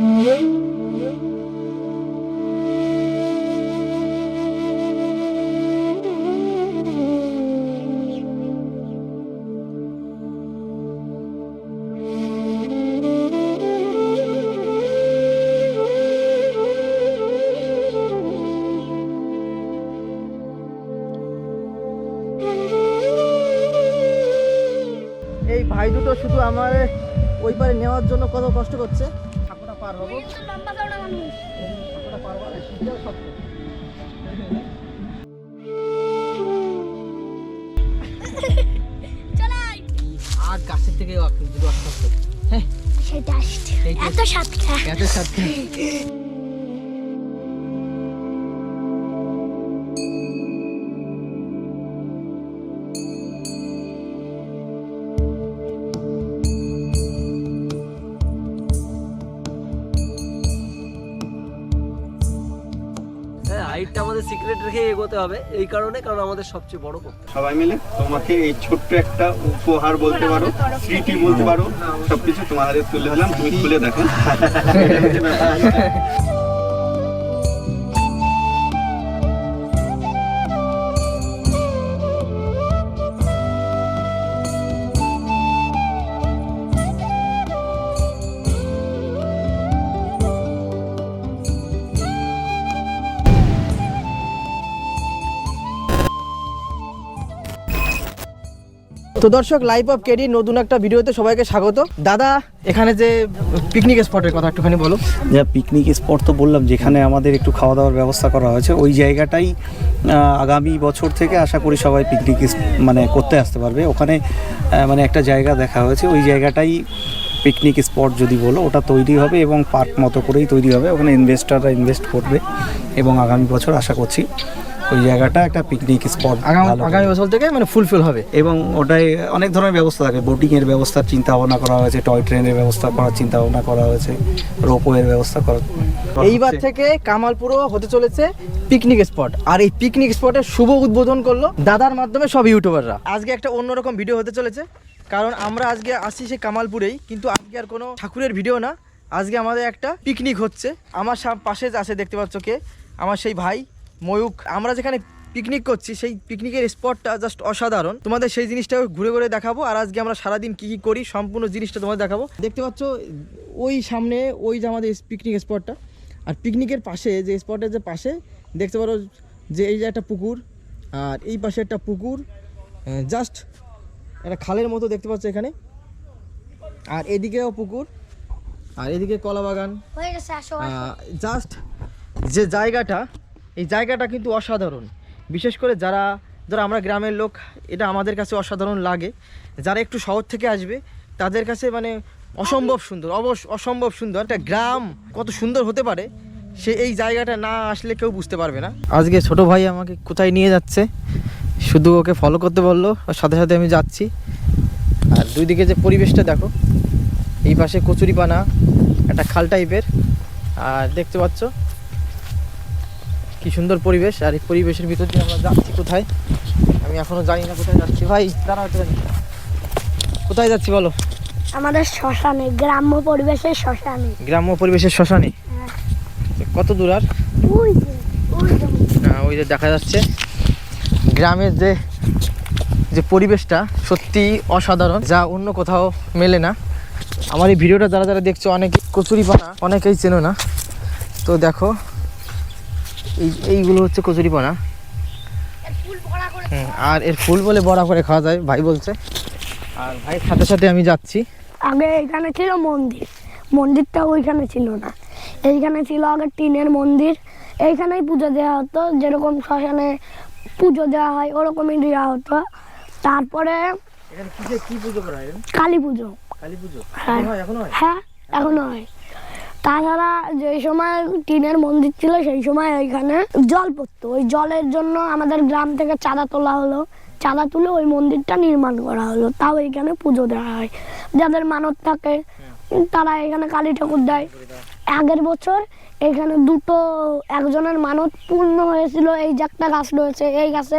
এই ভাই দুটো শুধু আমার ওই পারে নেওয়ার জন্য কত কষ্ট করছে? Mama. আমাদের সিক্রেট রেখে এগোতে হবে এই কারণে কারণ আমাদের সবচেয়ে বড় করতে সবাই মিলে তোমাকে এই ছোট্ট একটা উপহার বলতে পারো স্মৃতি বলতে পারো সবকিছু তোমার হাতে তুলে দিলাম তুমি খুলে দেখো। তো দর্শক লাইভ অফ কেডি নতুন একটা ভিডিওতে সবাইকে স্বাগত। দাদা, এখানে যে পিকনিক স্পটের কথা একটুখানি বলো। যা পিকনিক স্পট তো বললাম, যেখানে আমাদের একটু খাওয়া দাওয়ার ব্যবস্থা করা হয়েছে, ওই জায়গাটাই আগামী বছর থেকে আশা করি সবাই পিকনিক মানে করতে আসতে পারবে। ওখানে মানে একটা জায়গা দেখা হয়েছে, ওই জায়গাটাই পিকনিক স্পট যদি বলো, ওটা তৈরি হবে এবং পার্ক মতো করেই তৈরি হবে। ওখানে ইনভেস্টাররা ইনভেস্ট করবে এবং আগামী বছর আশা করছি ওই জায়গাটা একটা পিকনিক স্পট আগামী বছর থেকে মানে ফুলফিল হবে। এবং ওটাই অনেক ধরনের ব্যবস্থা থাকে। বোটিংয়ের ব্যবস্থার চিন্তা ভাবনা করা হয়েছে টয় ট্রেনের ব্যবস্থা করার চিন্তা ভাবনা করা হয়েছে রোপওয়ের ব্যবস্থা করা এইবার থেকে কামালপুরও হতে চলেছে পিকনিক স্পট আর এই পিকনিক স্পটের শুভ উদ্বোধন করল দাদার মাধ্যমে সব ইউটিউবাররা আজকে একটা অন্যরকম ভিডিও হতে চলেছে। কারণ আমরা আজকে আসি সেই কামালপুরেই কিন্তু আজকে আর কোনো ঠাকুরের ভিডিও না। আজকে আমাদের একটা পিকনিক হচ্ছে। আমার পাশে আছে দেখতে পাচ্ছ কে? আমার সেই ভাই। ময়ূক আমরা যেখানে পিকনিক করছি সেই পিকনিকের স্পটটা জাস্ট অসাধারণ। তোমাদের সেই জিনিসটা ঘুরে ঘুরে দেখাবো আর আজকে আমরা সারাদিন কি কি করি সম্পূর্ণ জিনিসটা তোমাদের দেখাবো। দেখতে পাচ্ছ ওই সামনে ওই যে আমাদের পিকনিক স্পটটা আর পিকনিকের পাশে যে স্পটের যে পাশে দেখতে পারো যে এই যে একটা পুকুর আর এই পাশে একটা পুকুর জাস্ট একটা খালের মতো দেখতে পাচ্ছ এখানে। আর এদিকেও পুকুর আর এদিকে কলা বাগান হয়ে জাস্ট যে জায়গাটা এই জায়গাটা কিন্তু অসাধারণ। বিশেষ করে যারা ধরো আমরা গ্রামের লোক, এটা আমাদের কাছে অসাধারণ লাগে। যারা একটু শহর থেকে আসবে, তাদের কাছে মানে অসম্ভব সুন্দর অবশ্য অসম্ভব সুন্দর। একটা গ্রাম কত সুন্দর হতে পারে, সে এই জায়গাটা না আসলে কেউ বুঝতে পারবে না। আজকে ছোট ভাই আমাকে কোথায় নিয়ে যাচ্ছে, শুধু ওকে ফলো করতে বলল, আর সাথে সাথে আমি যাচ্ছি। আর দুই দিকে যে পরিবেশটা দেখো, এই পাশে কচুরিপানা, একটা খাল টাইপের আর দেখতে পাচ্ছ কি সুন্দর পরিবেশ আর এই পরিবেশের ভিতর দিয়ে আমরা যাচ্ছি কোথায়? আমি এখনও জানি না কোথায় যাচ্ছি। ভাই দাঁড়াও একটুখানি। কোথায় যাচ্ছি বলো? আমাদের শ্মশানে গ্রাম্য পরিবেশের শ্মশানে। গ্রাম্য পরিবেশের শ্মশানে? হ্যাঁ। কত দূর আর? ওই যে ওই যে। ওই যে দেখা যাচ্ছে। গ্রামের যে যে পরিবেশটা সত্যি অসাধারণ যা অন্য কোথাও মেলে না। আমার এই ভিডিওটা যারা যারা দেখছ অনেকে কচুরি পানা অনেকেই চেনো না। তো দেখো এই এইগুলো হচ্ছে কচুরি পানা। ফুল ভরা করে হুম, আর এর ফুল বলে বড়া করে খাওয়া যায় ভাই বলছে। আর ভাইয়ের সাথে সাথে আমি যাচ্ছি। আগে এখানে ছিল মন্দির। মন্দিরটা ওইখানে ছিল না। এইখানে ছিল আগে টিনের মন্দির। এইখানেই পুজো দেওয়া হতো। যেরকম শ্মশানে পুজো দেওয়া হয় ওরকমই দেওয়া হতো। তারপরে হয়? কালী পুজো। কালী পুজো? হ্যাঁ। হয়? এখনও হয়? হ্যাঁ এখনও হয়। তাছাড়া যে সময় টিনের মন্দির ছিল সেই সময় ওইখানে জল পড়তো। ওই জলের জন্য আমাদের গ্রাম থেকে চাঁদা তোলা হলো। চাঁদা তুলে ওই মন্দিরটা নির্মাণ করা হলো। তাও এখানে পুজো দেওয়া হয়। যাদের মানত থাকে তারা এখানে কালী ঠাকুর দেয়। আগের বছর এখানে দুটো একজনের মানত পূর্ণ হয়েছিল এই যে একটা গাছ রয়েছে এই গাছে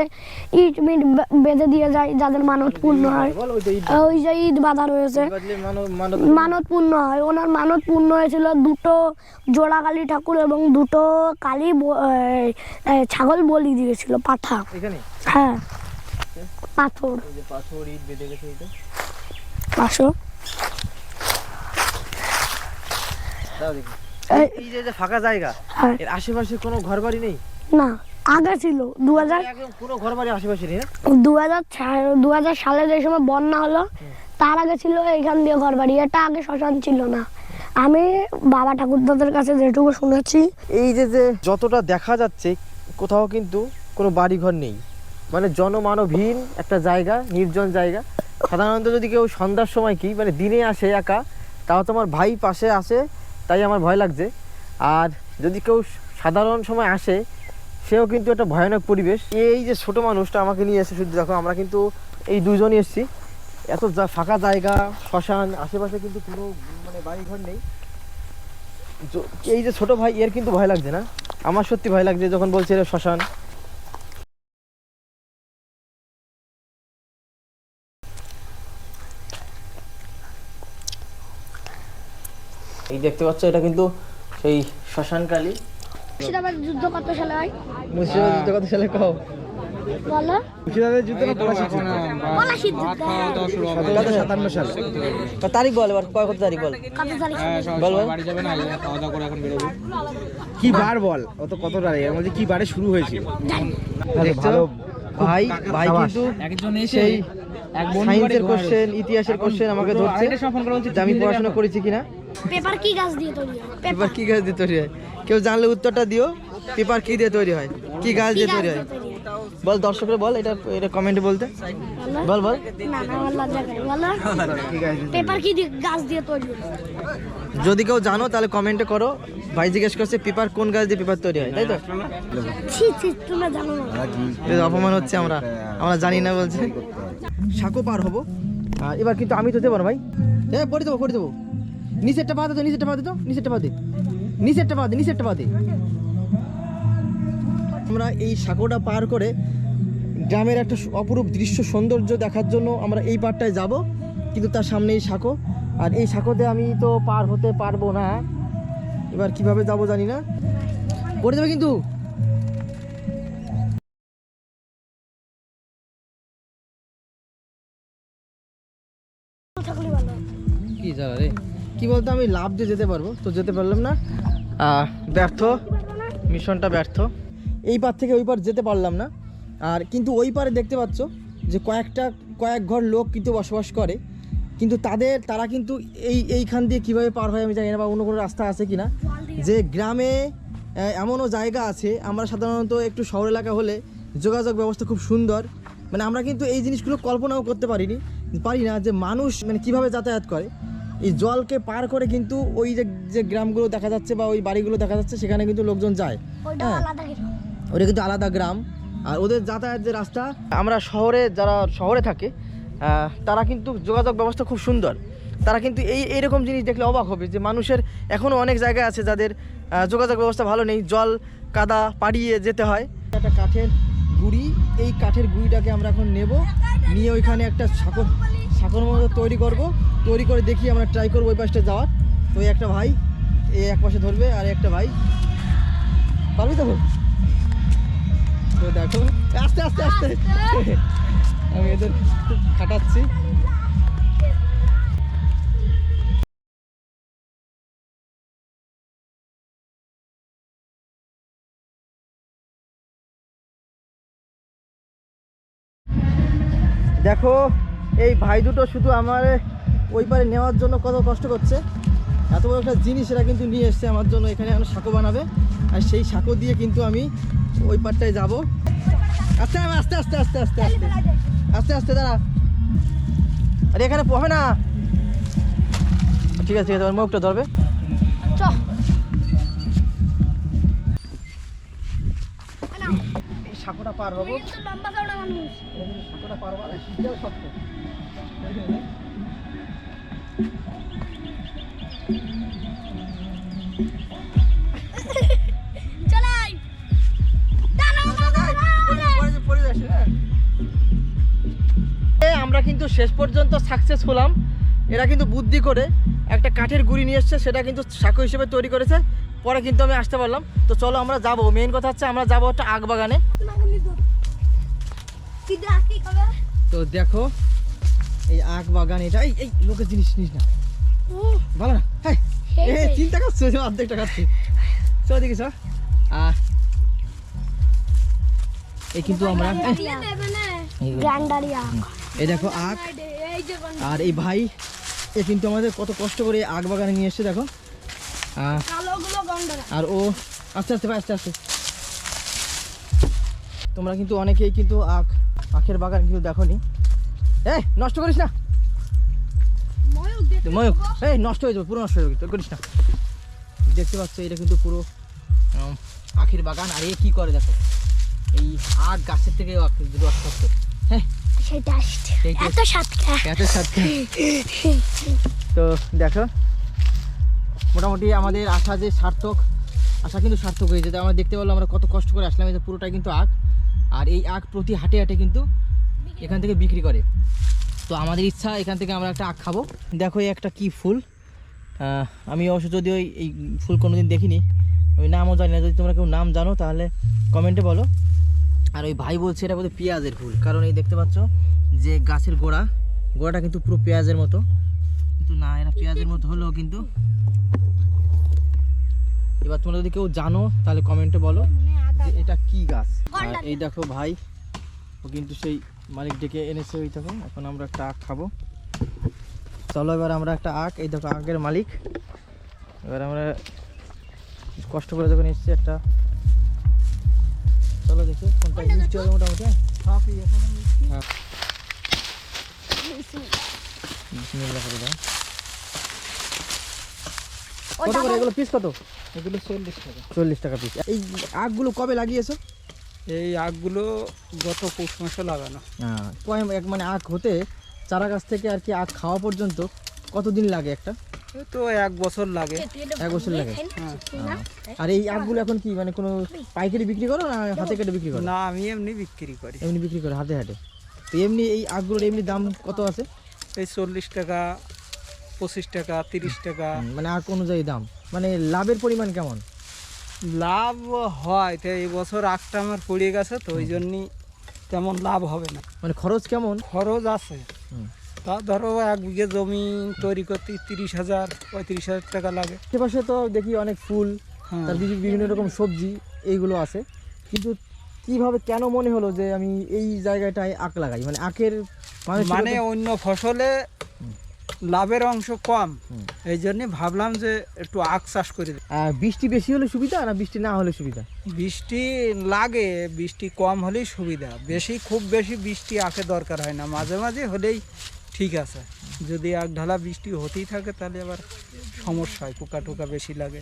ইট মিট বেঁধে দিয়ে যায় যাদের মানত পূর্ণ হয়। ওই যে ইট। বাঁধা রয়েছে। মানত পূর্ণ। হয়। ওনার মানত পূর্ণ হয়েছিল দুটো জোড়া কালী ঠাকুর এবং দুটো কালী ছাগল বলি দিয়েছিল পাঠা হ্যাঁ। পাথর। পাথর ইট বেঁধে গেছে দাও দেখি। এই- যে যে ফাঁকা জায়গা এর আশেপাশে কোনো ঘর বাড়ি নেই? না আগে ছিল। দু হাজার একদম কোনো ঘর বাড়ি আশেপাশে নেই দু হাজার দু হাজার সালে যে সময় বন্যা হলো তার আগে ছিল এইখান দিয়ে ঘর বাড়ি এটা আগে শ্মশান ছিল না। আমি বাবা ঠাকুরদাদের কাছে যেটুকু শুনেছি। এই যে যে যতটা দেখা যাচ্ছে কোথাও কিন্তু কোনো বাড়ি ঘর নেই। মানে জনমানবহীন একটা জায়গা নির্জন জায়গা। সাধারণত যদি কেউ সন্ধ্যার সময় কি মানে দিনে আসে একা তাও তোমার ভাই পাশে আসে তাই আমার ভয় লাগছে। আর যদি কেউ সাধারণ সময় আসে, সেও কিন্তু একটা ভয়ানক পরিবেশ। এই যে ছোট মানুষটা আমাকে নিয়ে এসে শুধু দেখো, আমরা কিন্তু এই দুজনই এসেছি। এত যা- ফাঁকা জায়গা, শ্মশান, আশেপাশে কিন্তু কোনো মানে বাড়ি ঘর নেই এই যে ছোট ভাই, এর কিন্তু ভয় লাগছে না? আমার সত্যি ভয় লাগছে যখন বলছে শ্মশান। দেখতে পাচ্ছ এটা কিন্তু সেই শ্মশান কালী মুর্শিদাবাদ যুদ্ধ কত সালে হয়? মুর্শিদাবাদ যুদ্ধ কথা সালে কও? বলো। মুর্শিদাবাদের যুদ্ধ না যুদ্ধ? পলাশির যুদ্ধ। হ্যাঁ। কত সাতান্ন সাল। তা তারিখ বল এবার কয় কত তারিখ বল? কত তারিখ? বল বল। কি বার বল? অত কত এর কি বারে শুরু হয়েছিল দেখছ? ভাই ভাই কিন্তু সেই সায়েন্সের কোশ্চেন ইতিহাসের কোশ্চেন আমাকে ধরছে যে আমি পড়াশোনা করেছি কিনা। পেপার কি গাছ দিয়ে তৈরি হয়? পেপার। কি গাছ দিয়ে তৈরি হয়? কেউ জানলে উত্তরটা দিও পেপার কি দিয়ে তৈরি হয়? কি গাছ দিয়ে তৈরি হয়? বল দর্শকরা বল এটা এটা কমেন্টে বলতে। বল। বল না না আমার লজ্জা করে। বলো। পেপার কি গাছ দিয়ে তৈরি হয়? যদি কেউ জানো তাহলে কমেন্টে করো। ভাই জিজ্ঞেস করছে পেপার কোন গাছ দিয়ে পেপার তৈরি হয়? তাই তো? অপমান হচ্ছে আমরা। আমরা জানি না বলছে। সাঁকো পার হব। এবার কিন্তু আমি তো দেবো না ভাই। এ পড়ে দেবো পড়ে দেবো। নিচেরটা পা তো নিচেরটা পা তো নিচেরটা পা নিচেরটা পা দে নিচেরটা পা আমরা এই সাঁকোটা পার করে গ্রামের একটা অপরূপ দৃশ্য সৌন্দর্য দেখার জন্য আমরা এই পারটায় যাব। কিন্তু তার সামনে এই সাঁকো। আর এই সাঁকোতে আমি তো পার হতে পারব না। এবার কীভাবে যাব জানি না। পড়ে যাবে কিন্তু। কি কি বলতো, আমি লাভ দিয়ে যেতে পারব। তো যেতে পারলাম না। ব্যর্থ। মিশনটা ব্যর্থ। এই পার থেকে ওই পার যেতে পারলাম না। আর কিন্তু ওই পারে দেখতে পাচ্ছ যে কয়েকটা, কয়েক ঘর লোক কিন্তু বসবাস করে। কিন্তু তাদের তারা কিন্তু এই এইখান দিয়ে কীভাবে পার হয় আমি জানি না বা অন্য কোনো রাস্তা আছে কি না যে গ্রামে এমনও জায়গা আছে আমরা সাধারণত একটু শহর এলাকা হলে যোগাযোগ ব্যবস্থা খুব সুন্দর। মানে আমরা কিন্তু এই জিনিসগুলো কল্পনাও করতে পারিনি পারি না যে মানুষ মানে কীভাবে যাতায়াত করে। এই জলকে পার করে কিন্তু ওই যে যে গ্রামগুলো দেখা যাচ্ছে বা ওই বাড়িগুলো দেখা যাচ্ছে সেখানে কিন্তু লোকজন যায়। হ্যাঁ। ওটা কিন্তু আলাদা গ্রাম। আর ওদের যাতায়াত যে রাস্তা আমরা শহরে যারা শহরে থাকে তারা কিন্তু যোগাযোগ ব্যবস্থা খুব সুন্দর। তারা কিন্তু এই এইরকম জিনিস দেখলে অবাক হবে যে মানুষের এখনও অনেক জায়গা আছে যাদের যোগাযোগ ব্যবস্থা ভালো নেই, জল, কাদা পাড়িয়ে যেতে হয়। একটা কাঠের গুড়ি, এই কাঠের গুড়িটাকে আমরা এখন নেব। নিয়ে ওইখানে একটা সাঁকর সাঁকর মতো তৈরি করব। তৈরি করে দেখি আমরা ট্রাই করব ওই পাশটা যাওয়ার। তো এই একটা ভাই এই এক পাশে ধরবে আর একটা ভাই। পারবি তো তো দেখো, আস্তে আস্তে আস্তে। আমি এদের খাটাচ্ছি। দেখো, এই ভাই দুটো শুধু আমার ওই পারে নেওয়ার জন্য কত কষ্ট করছে। এত বড় একটা জিনিস এরা কিন্তু নিয়ে এসছে আমার জন্য, এখানে এখন সাঁকো বানাবে। আর সেই সাঁকো দিয়ে কিন্তু আমি ওই পারটায় যাব। আস্তে আস্তে আস্তে আস্তে আস্তে আস্তে। আস্তে আস্তে দাঁড়া। আরে এখানে হবে না। ঠিক আছে ঠিক আছে ওর মুখটা ধরবে। সাঁকোটা পার হব। সাঁকোটা পার হব শীতটাও শক্ত। শেষ পর্যন্ত সাকসেস হলাম। এরা কিন্তু বুদ্ধি করে একটা কাঠের গুড়ি নিয়ে এসছে সেটা কিন্তু সাঁকো হিসেবে তৈরি করেছে। পরে কিন্তু আমি আসতে পারলাম। তো চলো আমরা যাব। মেইন কথা হচ্ছে আমরা যাব একটা আগ বাগানে তো দেখো এই আখ বাগান এটা এই এই লোকের জিনিস নিস না। ভালো না? হ্যাঁ চিন্তা করছ? অর্ধেকটা খাচ্ছি। চল দেখি চ আহ, এই কিন্তু আমরা এই- গ্রান্ডারিয়া এই দেখো আখ। আর এই ভাই এ কিন্তু আমাদের কত কষ্ট করে আখ বাগানে নিয়ে এসছে দেখো। আর ও আস্তে আস্তে ভাই আস্তে আস্তে। তোমরা কিন্তু অনেকেই কিন্তু আখ আখের বাগান কিন্তু দেখো নি এই নষ্ট করিস না। ময়ূক এই নষ্ট হয়ে যাবে পুরো নষ্ট হয়ে যাবে করিস না। দেখতে পাচ্ছ এটা কিন্তু পুরো আখের বাগান। আর এ কি করে দেখো? এই আখ গাছের থেকে রস খাচ্ছে হ্যাঁ এত এত তো দেখো মোটামুটি আমাদের আশা যে সার্থক আশা কিন্তু সার্থক হয়েছে তো আমরা দেখতে পেলাম আমরা কত কষ্ট করে আসলাম পুরোটাই কিন্তু আখ। আর এই আখ প্রতি হাটে হাটে কিন্তু এখান থেকে বিক্রি করে। তো আমাদের ইচ্ছা এখান থেকে আমরা একটা আখ খাব। দেখো এই একটা কি ফুল। আমি অবশ্য যদিও এই ফুল কোনোদিন দেখিনি আমি নামও জানি না। যদি তোমরা কেউ নাম জানো তাহলে কমেন্টে বলো। আর ওই ভাই বলছে এটা বোধহয় পেঁয়াজের ফুল। কারণ এই দেখতে পাচ্ছ যে গাছের গোড়া গোড়াটা কিন্তু পুরো পেঁয়াজের মতো। কিন্তু না এটা পেঁয়াজের মতো হলেও কিন্তু এবার তোমরা যদি কেউ জানো তাহলে কমেন্টে বলো যে এটা কি গাছ? আর এই দেখো ভাই ও কিন্তু সেই মালিক ডেকে এনেছে ওই দেখো এখন আমরা একটা আখ খাব। চলো এবার আমরা একটা আখ এই দেখো আখের মালিক। এবার আমরা কষ্ট করে যখন এসেছি একটা চলো দেখি কোনটা মিষ্টি হবে মোটামুটি হ্যাঁ? হ্যাঁ। বিসমিল্লাহ করে দাও কত করে? এগুলো পিস কত? এগুলো চল্লিশ টাকা। চল্লিশ টাকা পিস এই কবে লাগিয়েছো? এই আখগুলো গত পৌষ মাসে লাগানো। হ্যাঁ মানে আখ হতে চারা গাছ থেকে আর কি আখ খাওয়া পর্যন্ত কতদিন লাগে একটা? তো এক বছর লাগে। এক বছর লাগে। হ্যাঁ। আর এই আখগুলো এখন কি মানে কোনো পাইকারি বিক্রি করো না হাতে কেটে বিক্রি করো? না আমি এমনি বিক্রি করি। এমনি বিক্রি করো হাতে তো এমনি এই আখগুলোর এমনি দাম কত আছে? এই চল্লিশ টাকা পঁচিশ টাকা তিরিশ টাকা। মানে আখ অনুযায়ী দাম। মানে লাভের পরিমাণ কেমন? লাভ হয় তো এই বছর আখটা আমার পড়ে গেছে তো ওই জন্যই তেমন লাভ হবে না। মানে খরচ কেমন? খরচ আছে। হুম। তা ধরো এক বিঘে জমি তৈরি করতে তিরিশ হাজার পঁয়ত্রিশ হাজার টাকা লাগে। আশেপাশে তো দেখি অনেক ফুল হ্যাঁ। তার বিভিন্ন রকম সবজি এইগুলো আছে। কিন্তু কীভাবে কেন মনে হলো যে আমি এই জায়গাটায় আখ লাগাই? মানে আখের মানে অন্য ফসলে লাভের অংশ কম। এই জন্য ভাবলাম যে একটু আখ চাষ করে বৃষ্টি বেশি হলে সুবিধা না বৃষ্টি না হলে সুবিধা? বৃষ্টি লাগে বৃষ্টি কম হলেই সুবিধা। বেশি খুব বেশি বৃষ্টি আখে দরকার হয় না। মাঝে মাঝে হলেই ঠিক আছে। যদি এক ঢালা বৃষ্টি হতেই থাকে তাহলে আবার সমস্যা হয় পোকা টোকা বেশি লাগে।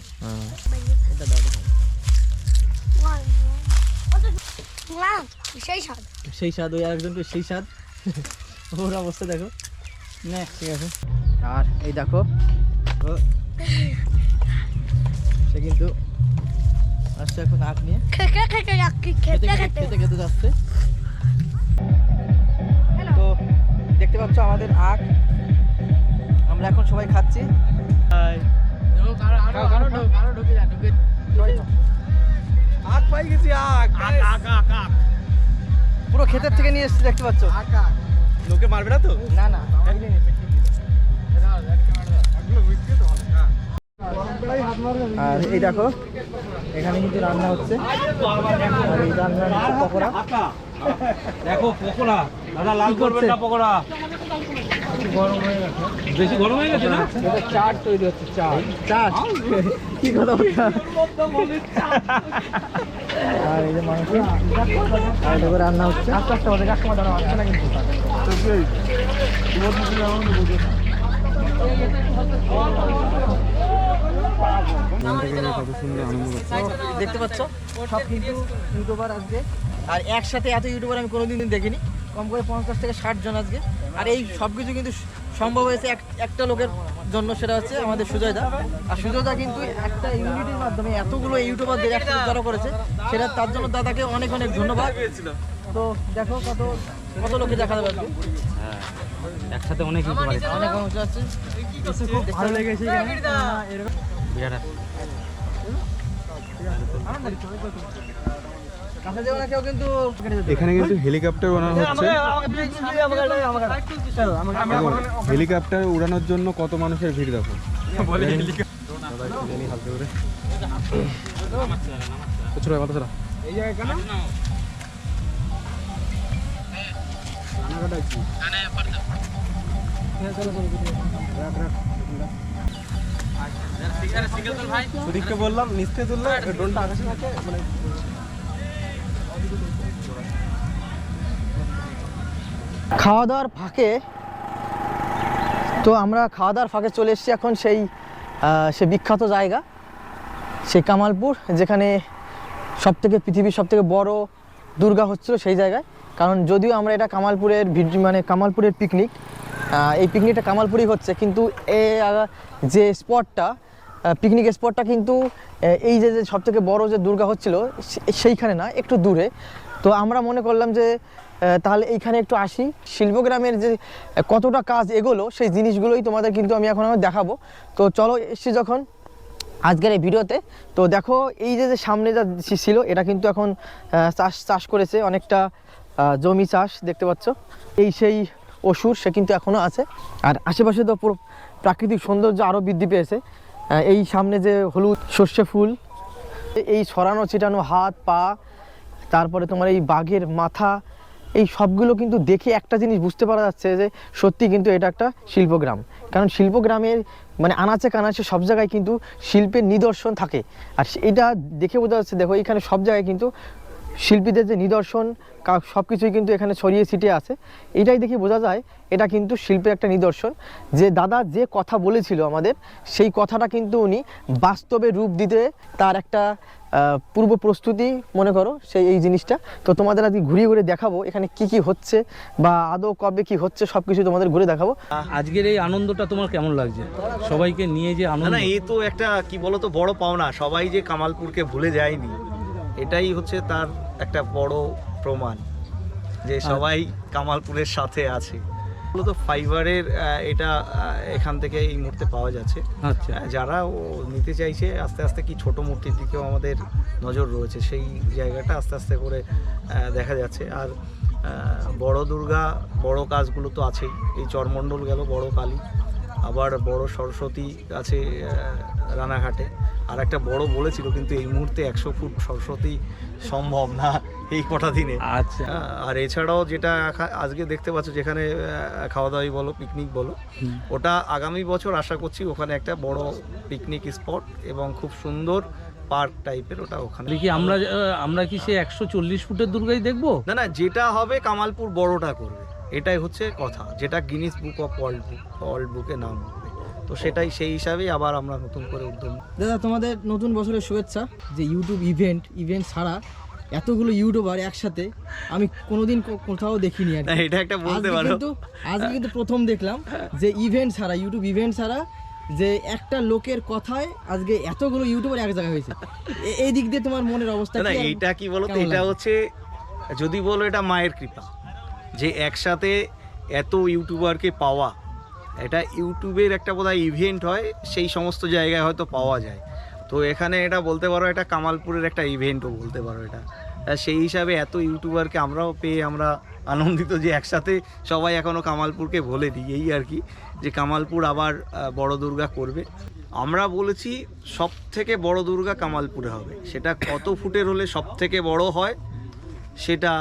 সেই স্বাদ সেই স্বাদ ওই আরেকজনকে সেই স্বাদ। ওর অবস্থা দেখো। না ঠিক আছে। আর এই দেখো ও সে কিন্তু আসছে এখন আখ নিয়ে। খেতে খেতে যাচ্ছে। দেখতে পাচ্ছ আমাদের আখ। আমরা এখন সবাই খাচ্ছি। আখ পাই গেছি আখ পুরো ক্ষেতের থেকে নিয়ে এসেছি দেখতে পাচ্ছ? লোকে মারবে না তো? না না আর এই দেখো এখানে কিন্তু রান্না হচ্ছে। আর এই রান্না পকোড়া। দেখো পকোড়া। দাদা লাল করবেন না পকোড়া? বেশি গরম হয়ে গেছে না? এটা চাট তৈরি হচ্ছে চাট। চাট? কি কথা আর এই যে মাংস। আর এটা করে রান্না হচ্ছে। আস্তে আস্তে আমাদের কাস্টমার দাঁড়াও আসছে না কিন্তু। দেখতে পাচ্ছ? সব কিন্তু ইউটিউবার আজকে আর একসাথে এত ইউটিউবার আমি কোনোদিন দেখিনি। কম করে পঞ্চাশ থেকে ষাট জন আজকে। আর এই সব কিছু কিন্তু সম্ভব হয়েছে এক একটা লোকের জন্য সেটা হচ্ছে আমাদের সুজয়দা। আর সুজয়দা কিন্তু একটা ইউনিটির মাধ্যমে এতগুলো ইউটিউবারদের একসাথে জড়ো করেছে সেটা তার জন্য দাদাকে অনেক অনেক ধন্যবাদ। তো দেখো কত কত লোকে দেখা যাবে আজকে। একসাথে অনেক ইউটিউবার অনেক মানুষ আছে। খুব ভালো লেগেছে এখানে। এরকম বিরাট কাছে যাও না কেউ কিন্তু এখানে কিন্তু হেলিকপ্টার বানানো হচ্ছে। হেলিকপ্টার উড়ানোর জন্য কত মানুষের ভিড় দেখো। সুদীপকে বললাম নিচে তুললে ড্রোনটা আকাশে থাকে মানে খাওয়া দাওয়ার ফাঁকে, তো আমরা খাওয়া দাওয়ার ফাঁকে চলে এসেছি এখন সেই সে বিখ্যাত জায়গা, সেই কামালপুর, যেখানে সব থেকে পৃথিবীর সব থেকে বড় দুর্গা হচ্ছিল সেই জায়গায়। কারণ যদিও আমরা এটা কামালপুরের মানে কামালপুরের পিকনিক এই পিকনিকটা কামালপুরেই হচ্ছে, কিন্তু এ যে স্পটটা পিকনিক স্পটটা কিন্তু এই যে যে সব থেকে বড় যে দুর্গা হচ্ছিল সেইখানে না, একটু দূরে। তো আমরা মনে করলাম যে তাহলে এইখানে একটু আসি। শিল্পগ্রামের যে কতটা কাজ এগোলো, সেই জিনিসগুলোই তোমাদের কিন্তু আমি এখন আমার দেখাবো। তো চলো এসছি যখন আজকের এই ভিডিওতে। তো দেখো, এই যে যে সামনে যা ছিল, এটা কিন্তু এখন চাষ চাষ করেছে অনেকটা জমি চাষ, দেখতে পাচ্ছ? এই সেই অসুর, সে কিন্তু এখনও আছে। আর আশেপাশে তো পুরো প্রাকৃতিক সৌন্দর্য আরও বৃদ্ধি পেয়েছে। এই সামনে যে হলুদ সর্ষে ফুল এই ছড়ানো ছিটানো হাত, পা, তারপরে তোমার এই বাঘের মাথা এই সবগুলো কিন্তু দেখে একটা জিনিস বুঝতে পারা যাচ্ছে যে সত্যি কিন্তু এটা একটা শিল্পগ্রাম। কারণ শিল্পগ্রামের মানে আনাচে কানাচে সব জায়গায় কিন্তু শিল্পের নিদর্শন থাকে। আর এটা দেখে বোঝা যাচ্ছে, দেখো এখানে সব জায়গায় কিন্তু শিল্পীদের যে নিদর্শন সব কিছুই কিন্তু এখানে ছড়িয়ে ছিটিয়ে আছে। এটাই দেখে বোঝা যায়, এটা কিন্তু শিল্পের একটা নিদর্শন। যে দাদা যে কথা বলেছিল আমাদের, সেই কথাটা কিন্তু উনি বাস্তবে রূপ দিতে তার একটা পূর্ব প্রস্তুতি মনে করো সেই এই জিনিসটা। তো তোমাদের আজকে ঘুরিয়ে ঘুরে দেখাবো এখানে কি কি হচ্ছে বা আদৌ কবে কি হচ্ছে সব কিছু তোমাদের ঘুরে দেখাবো। আজকের এই আনন্দটা তোমার কেমন লাগছে? সবাইকে নিয়ে যে আনন্দ। না এ তো একটা কি বলতো বড় পাওনা। সবাই যে কামালপুরকে ভুলে যায়নি এটাই হচ্ছে তার একটা বড় প্রমাণ যে সবাই কামালপুরের সাথে আছে। মূলত ফাইবারের এটা এখান থেকে এই মুহূর্তে পাওয়া যাচ্ছে। আচ্ছা। যারা ও নিতে চাইছে আস্তে আস্তে কি ছোট মূর্তির দিকেও আমাদের নজর রয়েছে। সেই জায়গাটা আস্তে আস্তে করে দেখা যাচ্ছে। আর বড় দুর্গা বড় কাজগুলো তো আছেই। এই চরমণ্ডল গেল বড় কালী। আবার বড় সরস্বতী আছে রানাঘাটে। আর একটা বড় বলেছিল কিন্তু এই মুহূর্তে একশো ফুট সরস্বতী সম্ভব না। এই কটা দিনে। আচ্ছা। হ্যাঁ, আর এছাড়াও যেটা আজকে দেখতে পাচ্ছ যেখানে খাওয়া দাওয়াই বলো পিকনিক বলো ওটা আগামী বছর আশা করছি ওখানে একটা বড় পিকনিক স্পট এবং খুব সুন্দর পার্ক টাইপের ওটা ওখানে। দেখি আমরা আমরা কি সে একশো চল্লিশ ফুটের দুর্গাই দেখব? না না যেটা হবে কামালপুর বড়টা করবে। এটাই হচ্ছে কথা। যেটা Guinness book of world book world বুকে নাম তো সেটাই সেই হিসাবেই আবার আমরা নতুন করে উদ্যম দাদা তোমাদের নতুন বছরের শুভেচ্ছা। যে ইউটিউব ইভেন্ট ইভেন্ট ছাড়া এতগুলো ইউটিউবার একসাথে আমি কোনোদিন কোথাও দেখিনি আর এটা একটা বলতে পারো। কিন্তু আজকে কিন্তু প্রথম দেখলাম যে ইভেন্ট ছাড়া ইউটিউব ইভেন্ট ছাড়া যে একটা লোকের কথায় আজকে এতগুলো ইউটিউবার এক জায়গায় হয়েছে। এই দিক দিয়ে তোমার মনের অবস্থা না এটা কি কেমন এটা হচ্ছে যদি বলো এটা মায়ের কৃপা যে একসাথে এত ইউটিউবারকে পাওয়া এটা ইউটিউবের একটা বোধহয় ইভেন্ট হয় সেই সমস্ত জায়গায় হয়তো পাওয়া যায়। তো এখানে এটা বলতে পারো এটা কামালপুরের একটা ইভেন্টও বলতে পারো এটা। সেই হিসাবে এত ইউটিউবারকে আমরাও পেয়ে আমরা আনন্দিত যে একসাথে সবাই এখনও কামালপুরকে বলে দিই এই আর কি। যে কামালপুর আবার বড় দুর্গা করবে। আমরা বলেছি সব থেকে বড় দুর্গা কামালপুরে হবে। সেটা কত ফুটের হলে সব থেকে বড় হয় সেটা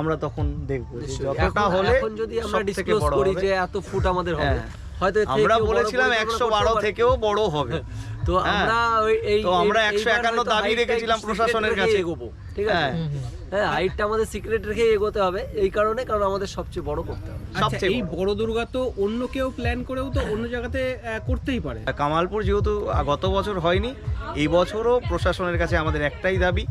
আমরা তখন দেখব। যতটা হলে যদি আমরা ডিসক্লোজ করি যে এত ফুট আমাদের হবে। হ্যাঁ। হয়তো আমরা বলেছিলাম একশো বারো থেকেও বড় হবে। তো হ্যাঁ। আমরা ওই- এই তো আমরা এই- 151 দাবি রেখেছিলাম প্রশাসনের কাছে। এগোবো ঠিক আছে হ্যাঁ হ্যাঁ হাইটটা আমাদের সিক্রেট রেখে এগোতে হবে এই কারণে কারণ আমাদের সবচেয়ে বড় করতে হবে আচ্ছা সবচেয়ে এই বড়। দুর্গা তো অন্য কেউ প্ল্যান করেও তো অন্য জায়গাতে করতেই পারে কামালপুর যেহেতু গত বছর হয়নি এই বছরও প্রশাসনের কাছে আমাদের একটাই দাবি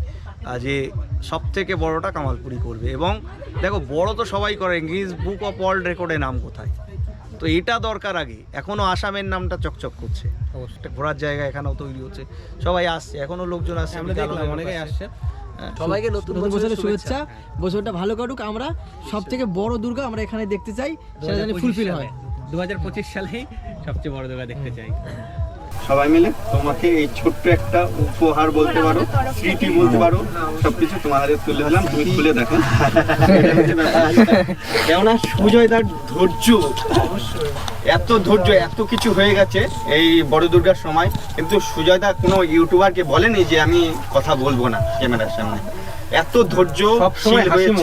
যে সব থেকে বড়টা কামালপুরি করবে এবং দেখো বড় তো সবাই করে গিনিস বুক অফ ওয়ার্ল্ড রেকর্ডে নাম কোথায় তো এটা দরকার আগে। এখনও আসামের নামটা চকচক করছে। অবশ্যই। ঘোরার জায়গা এখানেও তৈরি হচ্ছে। সবাই আসছে এখনও লোকজন আসছে আমরা অনেকেই আসছে। হ্যাঁ, সবাইকে নতুন নতুন বছরের শুভেচ্ছা। বছরটা ভালো কাটুক আমরা সব থেকে বড় দুর্গা আমরা এখানে দেখতে চাই সেটা যেন ফুলফিল হয়। দু হাজার পঁচিশ সালেই সবচেয়ে বড় দুর্গা দেখতে চাই। সবাই মিলে তোমাকে এই ছোট্ট একটা উপহার বলতে পারো স্মৃতি বলতে পারো সবকিছু তোমার হাতে তুলে দিলাম তুমি খুলে দেখো। কেননা সুজয় তার ধৈর্য এত ধৈর্য এত কিছু হয়ে গেছে এই বড় দুর্গার সময়। কিন্তু সুজয় দা কোনো ইউটিউবারকে বলেনি যে আমি কথা বলব না ক্যামেরার সামনে। এত ধৈর্য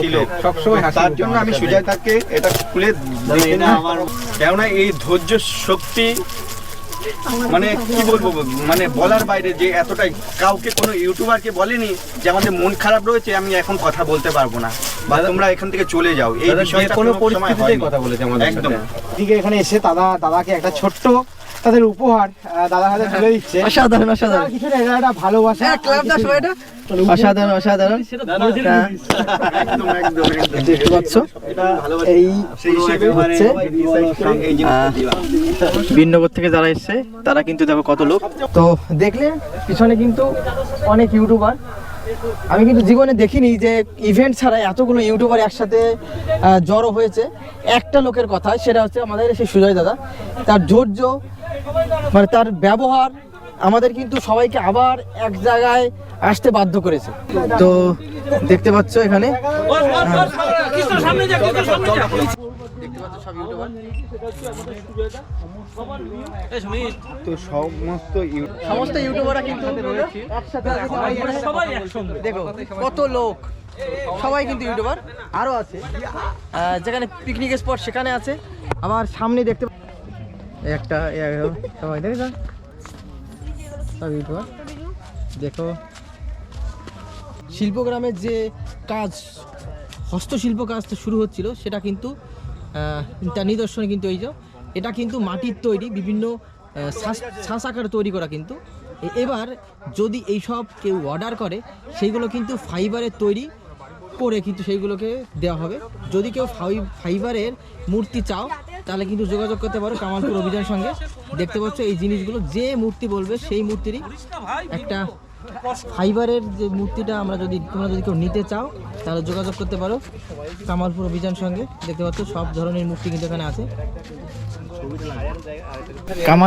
ছিল সবসময় তার জন্য আমি আমাদের সুজয় দাকে এটা খুলে দেখে না আমার কেননা এই ধৈর্য শক্তি মানে কি বলব মানে বলার বাইরে যে এতটাই কাউকে কোনো ইউটিউবারকে বলেনি যে আমাদের মন খারাপ রয়েছে আমি এখন কথা বলতে পারব না। বা তোমরা এখান থেকে চলে যাও। এই বিষয়ে কোনো পরিস্থিতিতে কথা বলেছে আমাদের একদম। এখানে এসে দাদা দাদাকে একটা ছোট্ট তাদের উপহার দাদার হাতে তুলে দিচ্ছে। অসাধারণ অসাধারণ। আর কিছুটা এটা ভালোবাসা। হ্যাঁ ক্লাব দাও সবাই এটা। অসাধারণ অসাধারণ। একদম একদম একদম। দেখতে পাচ্ছ? এই সেই হচ্ছে বিনগর থেকে যারা এসছে তারা কিন্তু দেখো কত লোক। তো দেখলে পিছনে কিন্তু অনেক ইউটিউবার। আমি কিন্তু জীবনে দেখিনি যে ইভেন্ট ছাড়া এতগুলো ইউটিউবার একসাথে জড়ো হয়েছে। একটা লোকের কথা, সেটা হচ্ছে আমাদের সেই সুজয় দাদা। তার ধৈর্য মানে তার ব্যবহার আমাদের কিন্তু সবাইকে আবার এক জায়গায় আসতে বাধ্য করেছে। তো দেখতে পাচ্ছ এখানে দেখতে পাচ্ছ সব ইউটিউবার তো সমস্ত সমস্ত ইউটিউবাররা কিন্তু একসাথে দেখো কত লোক। সবাই কিন্তু ইউটিউবার আরও আছে। যেখানে পিকনিক স্পট সেখানে আছে। আবার সামনে দেখতে একটা সবাই দেখে যান সব ইউটিউবার দেখো। শিল্পগ্রামের যে কাজ হস্তশিল্প কাজটা শুরু হচ্ছিল সেটা কিন্তু তার নিদর্শন কিন্তু এই যে এটা কিন্তু মাটির তৈরি বিভিন্ন শ্বাস- আকারে তৈরি করা কিন্তু। এবার যদি এইসব কেউ অর্ডার করে সেইগুলো কিন্তু ফাইবারের তৈরি করে কিন্তু সেইগুলোকে দেওয়া হবে। যদি কেউ ফাই- ফাইবারের মূর্তি চাও তাহলে কিন্তু যোগাযোগ করতে পারো কামালপুর অভিযানের সঙ্গে। দেখতে পাচ্ছ এই জিনিসগুলো যে মূর্তি বলবে সেই মূর্তিরই একটা ফাইবারের যে মূর্তিটা আমরা যদি তোমরা যদি কেউ নিতে চাও তাহলে যোগাযোগ করতে পারো। কামালপুর অভিযান সঙ্গে দেখতে পাচ্ছ সব ধরনের মূর্তি কিন্তু এখানে আছে।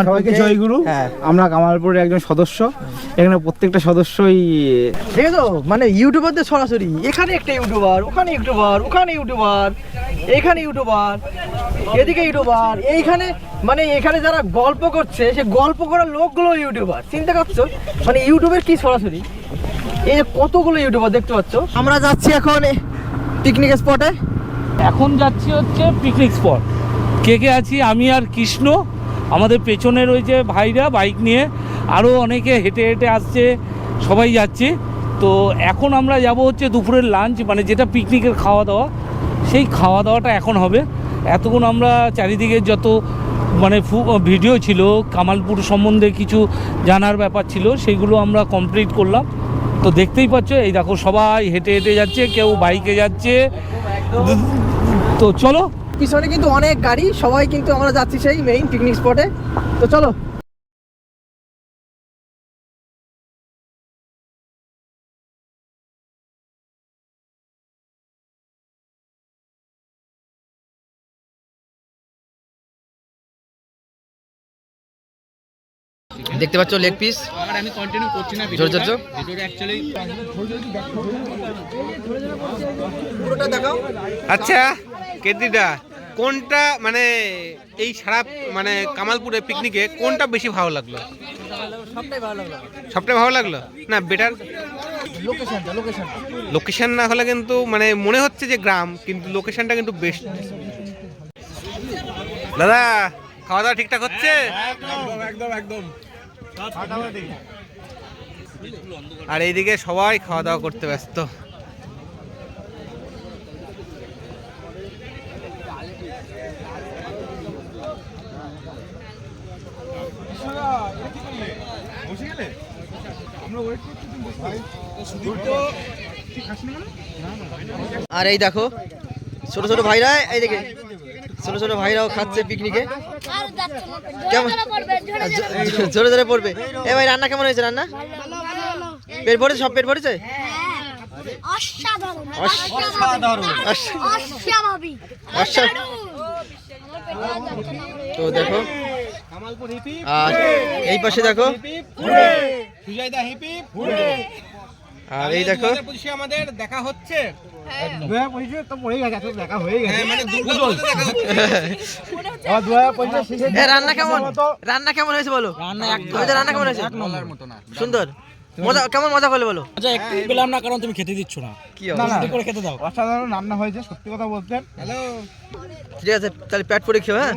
সবাইকে জয়গুরু। হ্যাঁ আমরা কামালপুরের একজন সদস্য। এখানে প্রত্যেকটা সদস্যই দেখো মানে ইউটিউবারদের সরাসরি এখানে একটা ইউটিউবার ওখানে ইউটিউবার ওখানে ইউটিউবার এখানে ইউটিউবার এদিকে ইউটিউবার এইখানে মানে এখানে যারা গল্প করছে সে গল্প করার লোকগুলো ইউটিউবার। চিন্তা করছ? মানে ইউটিউবের কি সরাসরি। এই যে কতগুলো ইউটিউবার দেখতে পাচ্ছ? আমরা যাচ্ছি এখন পিকনিক স্পটে এখন যাচ্ছি হচ্ছে পিকনিক স্পট কে কে আছি? আমি আর কৃষ্ণ। আমাদের পেছনে রয়েছে ভাইরা বাইক নিয়ে। আরও অনেকে হেঁটে হেঁটে আসছে। সবাই যাচ্ছে। তো এখন আমরা যাব হচ্ছে দুপুরের লাঞ্চ মানে যেটা পিকনিকের খাওয়া দাওয়া। সেই খাওয়া দাওয়াটা এখন হবে। এতক্ষণ আমরা চারিদিকে যত মানে ভিডিও ছিল। কামালপুর সম্বন্ধে কিছু জানার ব্যাপার ছিল, সেগুলো আমরা কমপ্লিট করলাম। তো দেখতেই পাচ্ছ, এই দেখো সবাই হেঁটে হেঁটে যাচ্ছে, কেউ বাইকে যাচ্ছে। তো চলো। পিছনে কিন্তু অনেক গাড়ি, সবাই কিন্তু আমরা যাচ্ছি সেই মেইন পিকনিক স্পটে তো চলো দেখতে পাচ্ছ লেগ পিস আমি কন্টিনিউ করছি না জোর জোর জোর। ভিডিওটা অ্যাকচুয়ালি পুরোটা দেখাও আচ্ছা কেদিদা কোনটা মানে এই সারা মানে কামালপুরে পিকনিকে কোনটা বেশি ভালো লাগল? সবটাই ভালো লাগল। সবটাই ভালো লাগল না বেটার লোকেশনটা লোকেশনটা লোকেশন না হলে কিন্তু মানে মনে হচ্ছে যে গ্রাম কিন্তু লোকেশনটা কিন্তু বেস্ট দাদা খাওয়া দাওয়া ঠিকঠাক হচ্ছে? আর এইদিকে সবাই খাওয়া দাওয়া করতে ব্যস্ত। আর এই দেখো, ছোট ছোট ভাইরা, এই দেখে। ছোট ছোট ভাইরাও খাচ্ছে পিকনিকে কেমন? জো- জোরে জোরে পড়বে। এ ভাই রান্না কেমন হয়েছে রান্না? পেট ভরেছে সব পেট ভরেছে? অসা- তো দেখো আর এই পাশে দেখো। আর এই দেখো। আমাদের দেখা হচ্ছে। হয়ে। হ্যাঁ মানে রান্না কেমন? রান্না কেমন হয়েছে বলো? রান্না রান্না কেমন হয়েছে? সুন্দর। মজা কেমন মজা করলে বলো? একটু পেলাম না কারণ তুমি খেতে দিচ্ছ না। কি করে খেতে দাও। অসাধারণ রান্না হয়েছে সত্যি কথা বলতে। ঠিক আছে তাহলে পেট পরে খেও হ্যাঁ।